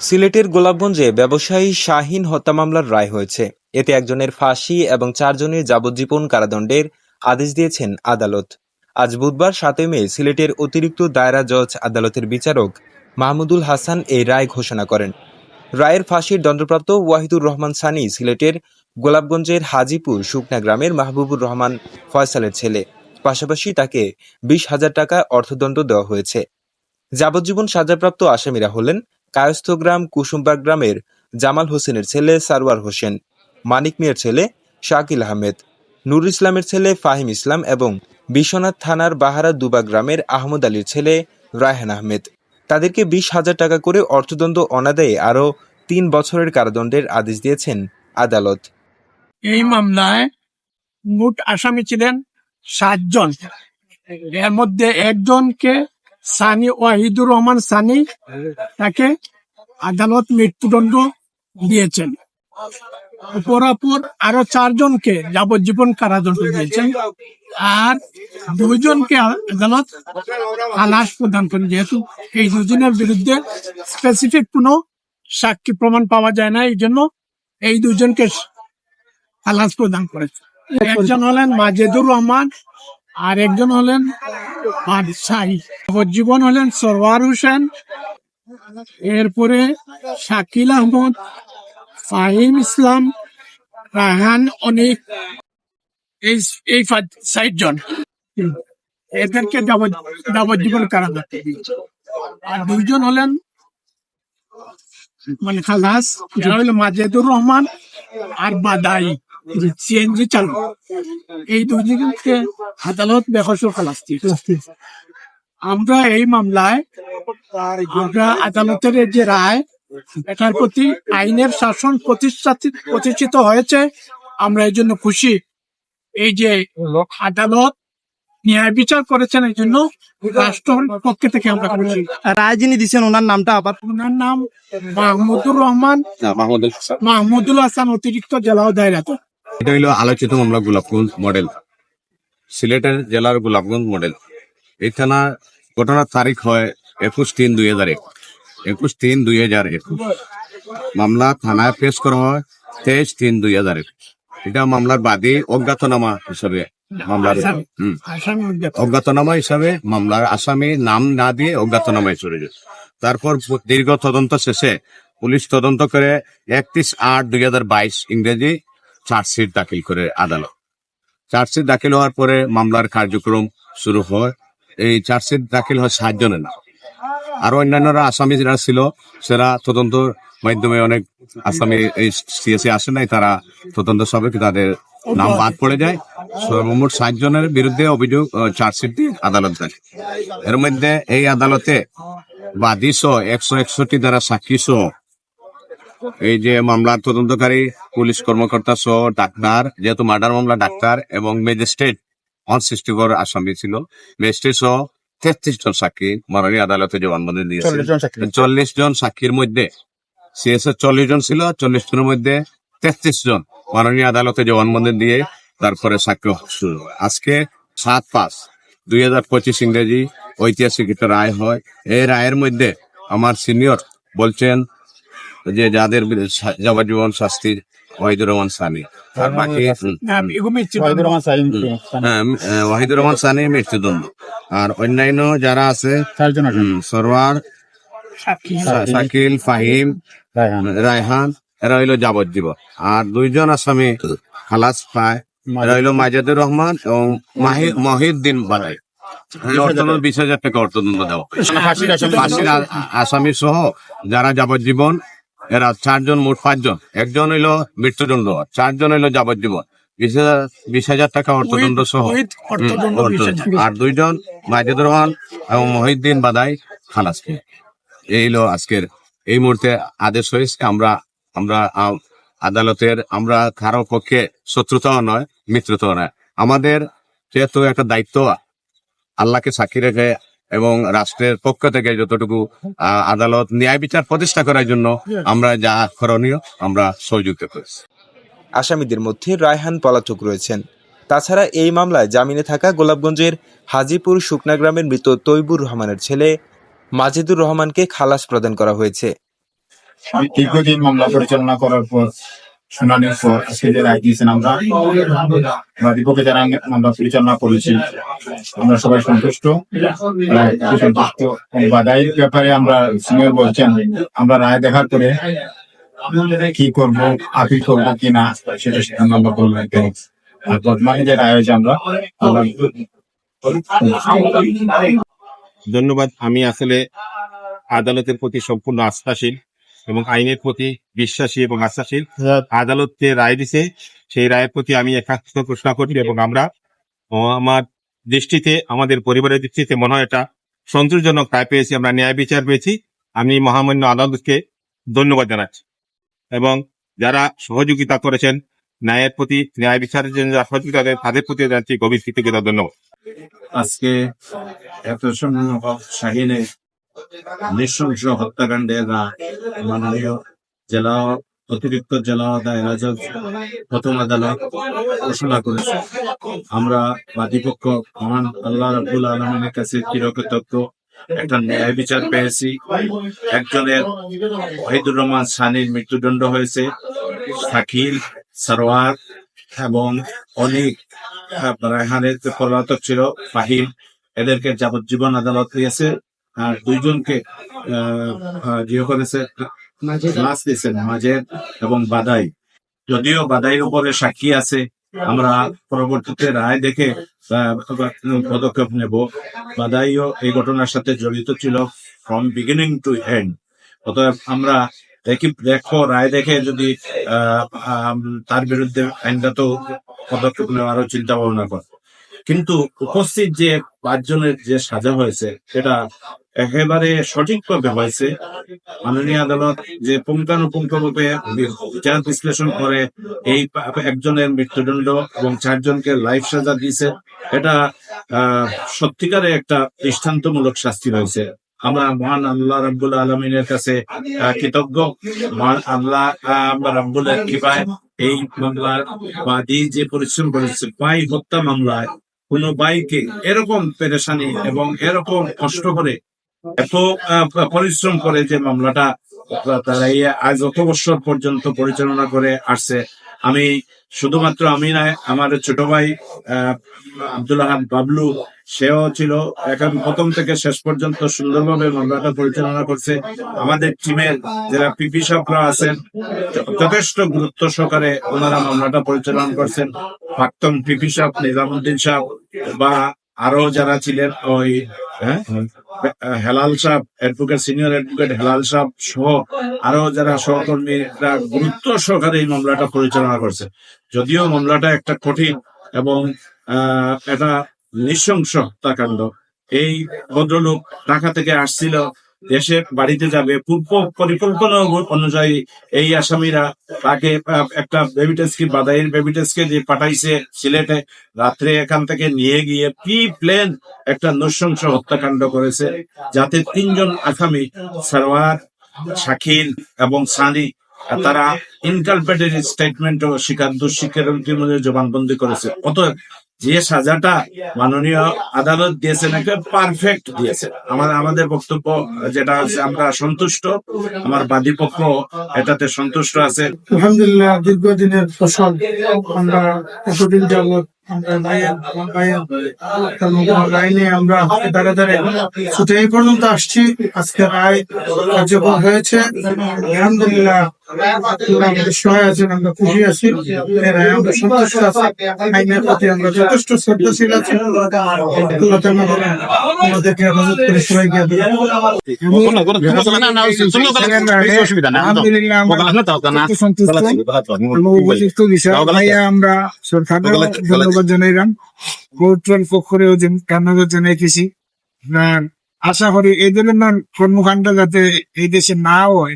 সিলেটের গোলাপগঞ্জে ব্যবসায়ী শাহিন হত্যা মামলার রায় হয়েছে। এতে একজনের ফাঁসি এবং চারজনের যাবজ্জীবন কারাদণ্ডের আদেশ দিয়েছেন আদালত। আজ বুধবার সাতই মে সিলেটের অতিরিক্ত দায়রা জজ আদালতের বিচারক মাহমুদুল হাসান এই রায় ঘোষণা করেন। রায়ের ফাঁসির দণ্ডপ্রাপ্ত ওয়াহিদুর রহমান সানি সিলেটের গোলাপগঞ্জের হাজিপুর শুকনা গ্রামের মাহবুবুর রহমান ফয়সালের ছেলে। পাশাপাশি তাকে বিশ হাজার টাকা অর্থদণ্ড দেওয়া হয়েছে। যাবজ্জীবন সাজাপ্রাপ্ত আসামিরা হলেন কায়স্থগ্রাম কুসুমবাগ গ্রামের জামাল হোসেনের ছেলে সারওয়ার হোসেন, মানিক মিয়ার ছেলে শাকিল আহমেদ, নুর ইসলামের ছেলে ফাহিম ইসলাম এবং বিশ্বনাথ থানার বাহারা দুবা গ্রামের আহমদ আলীর ছেলে রায়হান আহমেদ। তাদেরকে বিশ হাজার টাকা করে অর্থদণ্ড অনাদায়ে আরও তিন বছরের কারাদণ্ডের আদেশ দিয়েছেন আদালত। এই মামলায় মোট আসামি ছিলেন সাতজন। এর মধ্যে একজনকে সানি, ওয়াহিদুর রহমান সানি তাকে আদালত মৃত্যুদণ্ড দিয়েছেন। অপরাপর আরও চারজনকে যাবজ্জীবন কারাদণ্ড দিয়েছেন আর দুইজনকে আদালত আলাস প্রদান করেন। যেহেতু এই দুজনের বিরুদ্ধে স্পেসিফিক কোনো সাক্ষী প্রমাণ পাওয়া যায় না এই জন্য এই দুজনকে আলাস প্রদান করেছে। একজন হলেন মাজেদুর রহমান আর একজন হলেন বাদশাহী। হলেন সরওয়ার হোসেন। এরপরে শাকিল আহমদ, ফাহিম ইসলাম রাহান অনেক। এই এই ষাট জন। এদেরকে যাবজ্- যাবজ্জীবন কারাদণ্ড। আর দুইজন হলেন মানে খালাস, যারা মাজেদুর রহমান আর বাদাই। সিএনজি চালক এই দুজনকে আদালত বেকসুর আমরা এই মামলায় আমরা আদালতের যে রায় এটার প্রতি আইনের শাসন প্রতিষ্ঠিত প্রতিষ্ঠিত হয়েছে। আমরা এই জন্য খুশি। এই যে আদালত ন্যায় বিচার করেছেন এই জন্য রাষ্ট্রের পক্ষ থেকে আমরা খুশি। রায় যিনি দিচ্ছেন ওনার নামটা আবার? ওনার নাম মাহমুদুর রহমান। মাহমুদুল হাসান। অতিরিক্ত জেলা দায়রাত এটা হইল আলোচিত মামলা গোলাপগঞ্জ মডেল সিলেটের জেলার গোলাপগঞ্জ মডেল। এই থানা ঘটনার তারিখ হয় একুশ তিন দুই হাজার এক। একুশ তিন দুই হাজার একুশ মামলা থানায় পেশ করা হয় তেইশ তিন দুই হাজার এক। এটা মামলার বাদী অজ্ঞাতনামা হিসাবে মামলার হুম। অজ্ঞাতনামা হিসাবে মামলার আসামি নাম না দিয়ে অজ্ঞাতনামায় চলে যায়। তারপর দীর্ঘ তদন্ত শেষে পুলিশ তদন্ত করে একত্রিশ আট দুই হাজার বাইশ ইংরেজি চার্জশিট দাখিল করে আদালত। চার্জশিট দাখিল হওয়ার পরে মামলার কার্যক্রম শুরু হয়। এই চার্জশিট দাখিল হয় সাতজনের নাম। আরও অন্যান্যরা আসামি যারা ছিল, সেরা তদন্ত মাধ্যমে অনেক আসামি এই সিএসি আসে নাই, তারা তদন্ত সাপেক্ষে তাদের নাম বাদ পড়ে যায়। সর্বমোট ষাট জনের বিরুদ্ধে অভিযোগ চার্জশিট দিয়ে আদালত দেয় এর মধ্যে এই আদালতে বাদী সহ একশো একষট্টি দ্বারা সাক্ষী সহ এই যে মামলার তদন্তকারী পুলিশ কর্মকর্তা সহ ডাক্তার যেহেতু মার্ডার মামলা ডাক্তার এবং ম্যাজিস্ট্রেট অনসৃষ্টিকর আসামি ছিল ম্যাজিস্ট্রেট সহ তেত্রিশ জন সাক্ষী মাননীয় আদালতে জবানবন্দি দিয়েছে। চল্লিশ জন সাক্ষীর মধ্যে সিএসএ চল্লিশ জন ছিল চল্লিশ জনের মধ্যে তেত্রিশ জন মাননীয় আদালতে জবানবন্দি দিয়ে তারপরে সাক্ষ্য শুরু আজকে সাত পাঁচ দুই হাজার পঁচিশ ইংরেজি ঐতিহাসিক একটা রায় হয়। এই রায়ের মধ্যে আমার সিনিয়র বলছেন যে যাদের যাবজ্জীবন শাস্তি ওয়াহিদুর রহমান সানি। আর বাকি হ্যাঁ, আহ, ওয়াহিদুর রহমান সানি। মৃত্যুদণ্ড। আর অন্যান্য যারা আছে সরওয়ার শাকিল ফাহিম রায়হান। এরা হইল যাবজ্জীবন। আর দুইজন আসামি খালাস পায় এরা হইল মাজাদুর রহমান এবং মাহি- মহিউদ্দিন বালাই। বিশ হাজার টাকা। অর্থদণ্ড দেওয়া। ফাঁসির আসামি সহ যারা যাবজ্জীবন এরা চারজন মোট পাঁচজন। একজন হইল মৃত্যুদণ্ড চারজন হইল যাবজ্জীবন। বিশ হাজার বিশ হাজার টাকা অর্থদণ্ড সহ। আর দুইজন মাজিদুর রহমান এবং মহিউদ্দিন বাদাই খালাস পেয়ে এই হলো আজকের এই মুহূর্তে আদেশ হয়েছে আমরা আমরা আদালতের আমরা কারও পক্ষে শত্রুতাও নয় মিত্রতাও নয়। আমাদের যেহেতু একটা দায়িত্ব আল্লাহকে সাক্ষী রেখে এবং রাষ্ট্রের পক্ষ থেকে যতটুকু আহ, আদালত ন্যায় বিচার প্রতিষ্ঠা করার জন্য আমরা যা করণীয় আমরা সহযোগিতা করেছি। আসামিদের মধ্যে রায়হান পলাতক রয়েছেন। তাছাড়া এই মামলায় জামিনে থাকা গোলাপগঞ্জের হাজিপুর শুকনা গ্রামের মৃত তৈবুর রহমানের ছেলে মাজিদুর রহমানকে খালাস প্রদান করা হয়েছে। দীর্ঘদিন মামলা পরিচালনা করার পর শুনানির পর আজকে যে রায় দিয়েছেন আমরা। আমরা দীপকে যারা আমরা পরিচালনা করেছি, আমরা সবাই সন্তুষ্ট। এবং বাদাইয়ের ব্যাপারে আমরা সিনিয়র বলছেন, আমরা রায় দেখার পরে কি করব, আপিল করব কিনা, সেটা সিদ্ধান্ত আমরা করব আর বর্তমানে যে রায় হয়েছে আমরা ধন্যবাদ। আমি আসলে আদালতের প্রতি সম্পূর্ণ আস্থাশীল। এবং আইনের প্রতি বিশ্বাসী এবং আস্থাশীল আদালত যে রায় দিছে। সেই রায়ের প্রতি আমি একাত্ম ঘোষণা করি এবং আমরা আমার দৃষ্টিতে আমাদের পরিবারের দৃষ্টিতে মনে হয় এটা সন্তোষজনক রায় পেয়েছি আমরা ন্যায় বিচার পেয়েছি। আমি মহামান্য আদালতকে ধন্যবাদ জানাচ্ছি। এবং যারা সহযোগিতা করেছেন ন্যায়ের প্রতি ন্যায় বিচারের জন্য যারা সহযোগিতা দেন তাদের প্রতি জানাচ্ছি গভীর কৃতজ্ঞতা ধন্যবাদ। আজকে এত সম্মানক শাহিনে নৃশংস হত্যাকাণ্ডের রায় মাননীয় জেলা, অতিরিক্ত জেলা জজ প্রথম আদালত ঘোষণা করেছে। আমরা বাদীপক্ষ, মহান আল্লাহ রাবুল আলমিনের কাছে চিরকৃতজ্ঞ। একটা ন্যায় বিচার পেয়েছি। একজনের ওহিদুর রহমান সানির মৃত্যুদণ্ড হয়েছে। শাকিল সরওয়ার এবং অনেক রায়হানের পলাতক ছিল, ফাহিম, এদেরকে যাবজ্জীবন আদালত দিয়েছে। আর দুইজনকে করেছে ক্লাস দিয়েছেন মাজেদ এবং বাদাই যদিও বাদাইয়ের উপরে সাক্ষী আছে আমরা পরবর্তীতে রায় দেখে পদক্ষেপ নেব। বাদাইও এই ঘটনার সাথে জড়িত ছিল ফ্রম বিগিনিং টু এন্ড অতএব আমরা দেখি দেখো রায় দেখে যদি আহ, তার বিরুদ্ধে আইনগত পদক্ষেপ নেওয়ারও চিন্তা ভাবনা করে। কিন্তু উপস্থিত যে পাঁচজনের যে সাজা হয়েছে সেটা একেবারে সঠিকভাবে হয়েছে। মাননীয় আদালত যে পুঙ্খানুপুঙ্খভাবে বিচার বিশ্লেষণ করে এই একজনের মৃত্যুদণ্ড এবং চারজনকে লাইফ সাজা দিয়েছে এটা সত্যিকারে একটা দৃষ্টান্তমূলক শাস্তি হয়েছে আমরা মহান আল্লাহ রাব্বুল আলমিনের কাছে কৃতজ্ঞ। মহান আল্লাহ আহ, রাব্বুলের কৃপায় এই মামলার বাদী যে পরিশ্রম করেছে ভাই হত্যা মামলায় কোন বাইকে এরকম পেরেশানি এবং এরকম কষ্ট করে এত পরিশ্রম করে যে মামলাটা তারা আজ অত বছর পর্যন্ত পরিচালনা করে আসছে। আমি শুধুমাত্র আমি নয়, আমার ছোট ভাই আব্দুল আহাদ বাবলু, সেও ছিল। এখন প্রথম থেকে শেষ পর্যন্ত সুন্দরভাবে মামলাটা পরিচালনা করছে। আমাদের টিমের যারা পিপি সাহরা আছেন, যথেষ্ট গুরুত্ব সহকারে ওনারা মামলাটা পরিচালনা করছেন। প্রাক্তন পিপি সাহ নিজামুদ্দিন সাহ বা আরও যারা ছিলেন ওই হ্যাঁ? Helal Shah advocate senior advocate Helal Shah সহ আরও যারা সহকর্মীরা গুরুত্ব সহকারে এই মামলাটা পরিচালনা করছে। যদিও মামলাটা একটা কঠিন এবং এটা নৃশংস হত্যাকাণ্ড। এই ভদ্রলোক ঢাকা থেকে আসছিল দেশে বাড়িতে যাবে, পূর্ব পরিকল্পনা অনুযায়ী এই আসামিরা তাকে একটা বেবিটেসকে বাদাইয়ের বেবিটেসকে যে পাঠাইছে সিলেটে। রাত্রে এখান থেকে নিয়ে গিয়ে প্রি প্লেন একটা নৃশংস হত্যাকাণ্ড করেছে, যাতে তিনজন আসামি সারওয়ার শাকিল এবং সানি, তারা ইনকালপেটেড স্টেটমেন্ট ও দুঃস্বীকারোক্তি মধ্যে জবানবন্দি করেছে। অতএব যে সাজাটা মাননীয় আদালত দিয়েছেন একটা পারফেক্ট দিয়েছে আমার আমাদের বক্তব্য যেটা আছে, আমরা সন্তুষ্ট। আমার বাদী পক্ষ এটাতে সন্তুষ্ট আছে। আলহামদুলিল্লাহ, দীর্ঘদিনের ফসল আমরা এতদিন আমরা লাইন আমরা দাঁড়ে দাঁড়ে ছুটে এই পর্যন্ত আসছি। আজকে রায় কার্যকর হয়েছে। আলহামদুলিল্লাহ আল্লাহ আমাদের সহায় আছেন আমরা খুশি আছি। আমরা সন্তুষ্ট আছি। আইনের প্রতি আমরা যথেষ্ট শ্রদ্ধাশীল আছি। আমাদেরকে হেফাজত করে সবাইকে আলহামদুলিল্লাহ আমরা সন্তুষ্ট। ধন্যবাদ জানাইলাম কোর্টের পক্ষরেও ধন্যবাদ জানাইতেছি আশা করি এই ধরনের কর্মকাণ্ড যাতে এই দেশে না হয়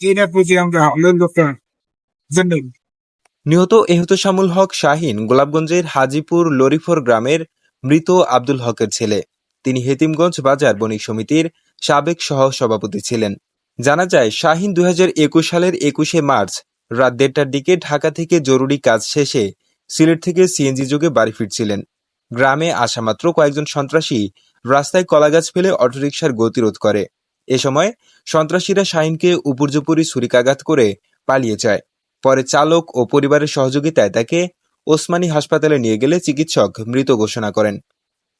এটার প্রতি আমরা ধন্যবাদ নিহত এহতেশামুল হক শাহিন গোলাপগঞ্জের হাজিপুর লরিফর গ্রামের মৃত আব্দুল হকের ছেলে। তিনি হেতিমগঞ্জ বাজার বণিক সমিতির সাবেক সহ সভাপতি ছিলেন। জানা যায়, শাহিন দুই হাজার একুশ সালের একুশে মার্চ রাত দেড়টার দিকে ঢাকা থেকে জরুরি কাজ শেষে সিলেট থেকে সিএনজি যোগে বাড়ি ফিরছিলেন। গ্রামে আসামাত্র কয়েকজন সন্ত্রাসী রাস্তায় কলাগাছ ফেলে অটোরিকশার গতিরোধ করে। এ সময় সন্ত্রাসীরা শাহিনকে উপর্যুপরি ছুরিকাঘাত করে পালিয়ে যায়। পরে চালক ও পরিবারের সহযোগিতায় তাকে ওসমানী হাসপাতালে নিয়ে গেলে চিকিৎসক মৃত ঘোষণা করেন।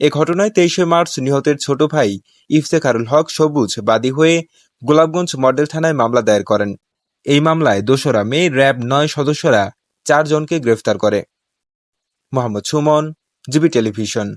এ ঘটনায় তেইশে মার্চ নিহতের ছোট ভাই ইফতেখারুল হক সবুজ বাদী হয়ে গোলাপগঞ্জ মডেল থানায় মামলা দায়ের করেন। এই মামলায় দোসরা মে র্যাব নয় সদস্যরা চারজনকে গ্রেফতার করে। Mohammad Sumon GB television.